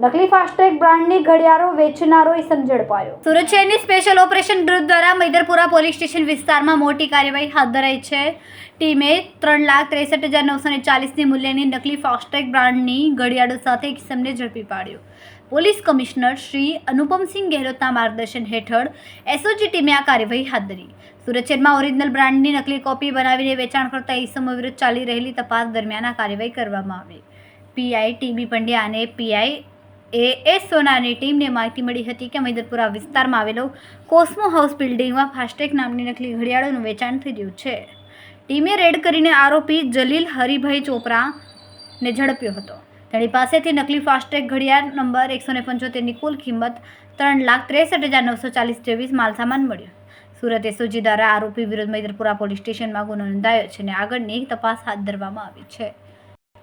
નકલી ફાસ્ટેગ બ્રાન્ડની ઘડિયાળો વેચનારો ઇસમ ઝડપાયો સુરત શહેરની સ્પેશિયલ ઓપરેશન ગ્રુપ દ્વારા મૈદરપુરા પોલીસ સ્ટેશન વિસ્તારમાં મોટી કાર્યવાહી હાથ ધરાઈ છે. ટીમે ત્રણ લાખ ત્રેસઠ હજાર નવસો ને ચાલીસની મૂલ્યની નકલી ફાસ્ટેગ બ્રાન્ડની ઘડિયાળો સાથે ઇસમને ઝડપી પાડ્યો. પોલીસ કમિશનર શ્રી અનુપમસિંહ ગેહલોતના માર્ગદર્શન હેઠળ એસઓજી ટીમે આ કાર્યવાહી હાથ ધરી. સુરત શહેરમાં ઓરિજિનલ બ્રાન્ડની નકલી કોપી બનાવીને વેચાણ કરતા ઇસમો વિરુદ્ધ ચાલી રહેલી તપાસ દરમિયાન આ કાર્યવાહી કરવામાં આવી. પીઆઈ ટીબી પંડ્યા અને પીઆઈ એ એસ સોનાની ટીમને માહિતી મળી હતી કે મૈદરપુરા વિસ્તારમાં આવેલો કોસ્મો હાઉસ બિલ્ડિંગમાં ફાસ્ટેગ નામની નકલી ઘડિયાળોનું વેચાણ થઈ રહ્યું છે. ટીમે રેડ કરીને આરોપી જલીલ હરિભાઈ ચોપરાને ઝડપ્યો હતો. તેની પાસેથી નકલી ફાસ્ટેગ ઘડિયાળ નંબર એકસો ને પંચોતેરની કુલ કિંમત ત્રણ લાખ ત્રેસઠ હજાર નવસો ચાલીસ જેવી માલસામાન મળ્યો. સુરત એસઓજી દ્વારા આરોપી વિરુદ્ધ મૈદરપુરા પોલીસ સ્ટેશનમાં ગુનો નોંધાયો છે અને આગળની તપાસ હાથ ધરવામાં આવી છે.